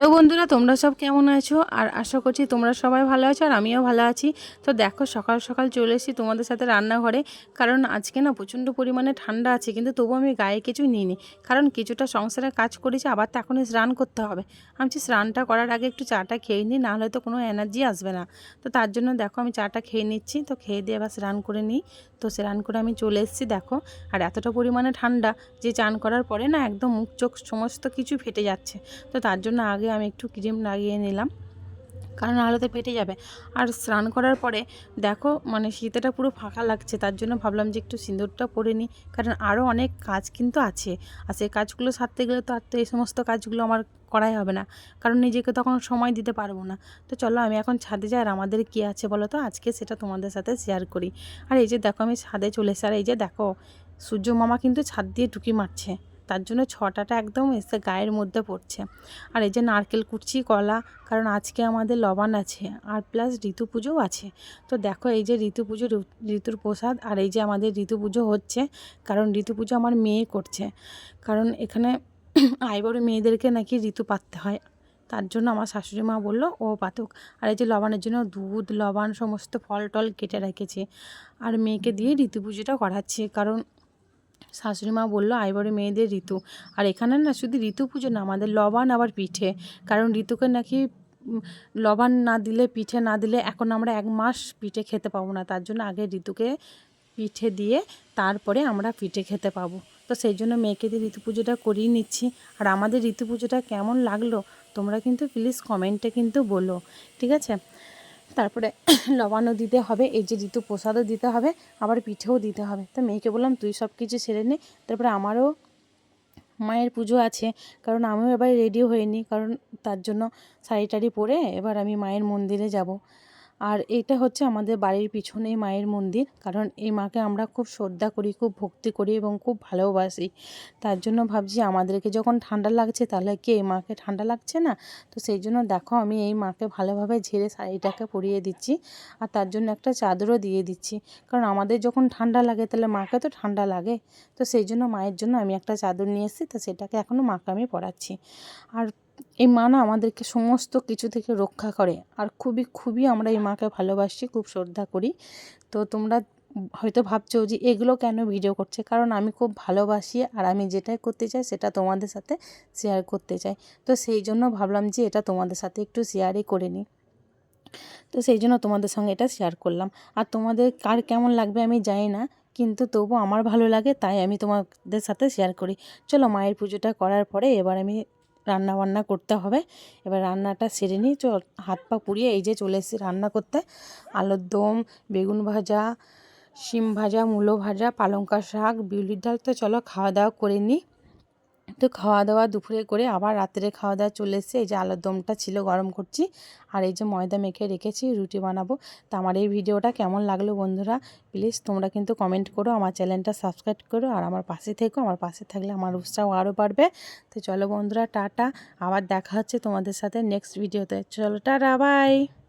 তো বন্ধুরা, তোমরা সব কেমন আছো? আর আশা করছি তোমরা সবাই ভালো আছো আর আমিও ভালো আছি। তো দেখো, সকাল সকাল চলে এসেছি তোমাদের সাথে রান্নাঘরে। কারণ আজকে না প্রচণ্ড পরিমাণে ঠান্ডা আছে, কিন্তু তবু আমি গায়ে কিছু নিইনি। কারণ কিছুটা সংসারে কাজ করেছি, আবার তো এখনই স্নান করতে হবে। আমি স্নানটা করার আগে একটু চাটা খেয়ে নিই, নাহলে তো কোনো এনার্জি আসবে না। তো তার জন্য দেখো, আমি চাটা খেয়ে নিচ্ছি। তো খেয়ে দিয়ে আবার স্নান করে নিই। তো স্নান করে আমি চলে এসেছি, দেখো। আর এতটা পরিমাণে ঠান্ডা যে চান করার পরে না একদম মুখ চোখ সমস্ত কিছু ফেটে যাচ্ছে। তো তার জন্য আগে আমি একটু ক্রিম লাগিয়ে নিলাম, কারণ আলোতে ফেটে যাবে। আর স্নান করার পরে দেখো মানে শীতেটা পুরো ফাঁকা লাগছে, তার জন্য ভাবলাম যে একটু সিঁদুরটা পরে নিই, কারণ আরও অনেক কাজ কিন্তু আছে। আর সেই কাজগুলো সারতে গেলে তো আর তো এই সমস্ত কাজগুলো আমার করাই হবে না, কারণ নিজেকে তখন সময় দিতে পারব না। তো চলো, আমি এখন ছাদে যাই, আর আমাদের কী আছে বলো তো? আজকে সেটা তোমাদের সাথে শেয়ার করি। আর এই যে দেখো, আমি ছাদে চলে এসে, আর এই যে দেখো, সূর্য মামা কিন্তু ছাদ দিয়ে টুকি মারছে। তার জন্য ছটাটা একদম এসে গায়ের মধ্যে পড়ছে। আর এই যে নারকেল কুচি, কলা, কারণ আজকে আমাদের লবান আছে আর প্লাস ঋতু পুজোও আছে। তো দেখো এই যে ঋতু পুজো ঋতুর প্রসাদ আর এই যে আমাদের ঋতু পুজো হচ্ছে, কারণ ঋতু পুজো আমার মেয়ে করছে। কারণ এখানে আইবড় মেয়েদেরকে নাকি ঋতু পাততে হয়। তার জন্য আমার শাশুড়ি মা বলল, ও পাতুক। আর এই যে লবণের জন্য দুধ, লবণ, সমস্ত ফল টল কেটে রেখেছে। আর মেয়েকে দিয়ে ঋতু পুজোটা করাচ্ছি, কারণ শাশুড়ি মা বলল আইবরে মেয়েদের ঋতু। আর এখানে না শুধু ঋতু পুজো না, আমাদের লবান আবার পিঠে। কারণ ঋতুকে নাকি লবান না দিলে, পিঠে না দিলে এখন আমরা এক মাস পিঠে খেতে পাবো না। তার জন্য আগে ঋতুকে পিঠে দিয়ে তারপরে আমরা পিঠে খেতে পাবো। তো সেই জন্য মেয়েকে দিয়ে ঋতু পুজোটা করিয়ে নিচ্ছি। আর আমাদের ঋতু পুজোটা কেমন লাগল, তোমরা কিন্তু প্লিজ কমেন্টে কিন্তু বলো। ঠিক আছে? তারপরে লবণও দিতে হবে, এই যে ঋতু প্রসাদও দিতে হবে, আবার পিঠেও দিতে হবে। তো মেয়েকে বললাম, তুই সব কিছু সেরে নে। তারপরে আমারও মায়ের পুজো আছে, কারণ আমিও এবার রেডি হইনি, কারণ তার জন্য শাড়ি টাড়ি পরে এবার আমি মায়ের মন্দিরে যাব। আর এটা হচ্ছে আমাদের বাড়ির পিছনেই মায়ের মন্দির, কারণ এই মাকে আমরা খুব শ্রদ্ধা করি, খুব ভক্তি করি এবং খুব ভালোবাসি। তার জন্য ভাবছি আমাদেরকে যখন ঠান্ডা লাগছে তাহলে কি এই মাকে ঠান্ডা লাগছে না? তো সেই জন্য দেখো আমি এই মাকে ভালোভাবে ঝেড়ে শাড়িটাকে পরিয়ে দিচ্ছি আর তার জন্য একটা চাদরও দিয়ে দিচ্ছি। কারণ আমাদের যখন ঠান্ডা লাগে তাহলে মাকে তো ঠান্ডা লাগে। তো সেই জন্য মায়ের জন্য আমি একটা চাদর নিয়ে এসেছি, তো সেটাকে এখনও মাকে আমি পরাচ্ছি। আর এই মা না আমাদেরকে সমস্ত কিছু থেকে রক্ষা করে। আর খুবই খুবই আমরা এই মাকে ভালোবাসি, খুব শ্রদ্ধা করি। তো তোমরা হয়তো ভাবছ যে এগুলো কেন ভিডিও করছে? কারণ আমি খুব ভালোবাসি আর আমি যেটাই করতে চাই সেটা তোমাদের সাথে শেয়ার করতে চাই। তো সেই জন্য ভাবলাম যে এটা তোমাদের সাথে একটু শেয়ারই করে নিই। তো সেই জন্য তোমাদের সঙ্গে এটা শেয়ার করলাম। আর তোমাদের কার কেমন লাগবে আমি জানি না, কিন্তু তবু আমার ভালো লাগে, তাই আমি তোমাদের সাথে শেয়ার করি। চলো মায়ের পুজোটা করার পরে এবার আমি রান্না বান্না করতে হবে। এবার রান্নাটা সেরে নিই। চ হাত পা পুড়িয়ে এই যে চলে এসেছি রান্না করতে। আলুর দম, বেগুন ভাজা, শিম ভাজা, মূলো ভাজা পালঙ্কা শাক, বিউলির ডাল। তো চলো খাওয়া দাওয়া করে নিই। তো খাওয়া দাওয়া দুপুরে করে আবার রাত্রে খাওয়া দাওয়া চলে এসেছে। এই যে আলুর দমটা ছিল, গরম করছি। আর এই যে ময়দা মেখে রেখেছি, রুটি বানাবো। তো আমার এই ভিডিওটা কেমন লাগল বন্ধুরা? প্লিজ তোমরা কিন্তু কমেন্ট করো, আমার চ্যানেলটা সাবস্ক্রাইব করো। আর আমার পাশে থেকো, আমার পাশে থাকলে আমার উৎসাহ আরও বাড়বে। তো চলো বন্ধুরা, টাটা। আবার দেখা হচ্ছে তোমাদের সাথে নেক্সট ভিডিওতে চলো, টাটা বাই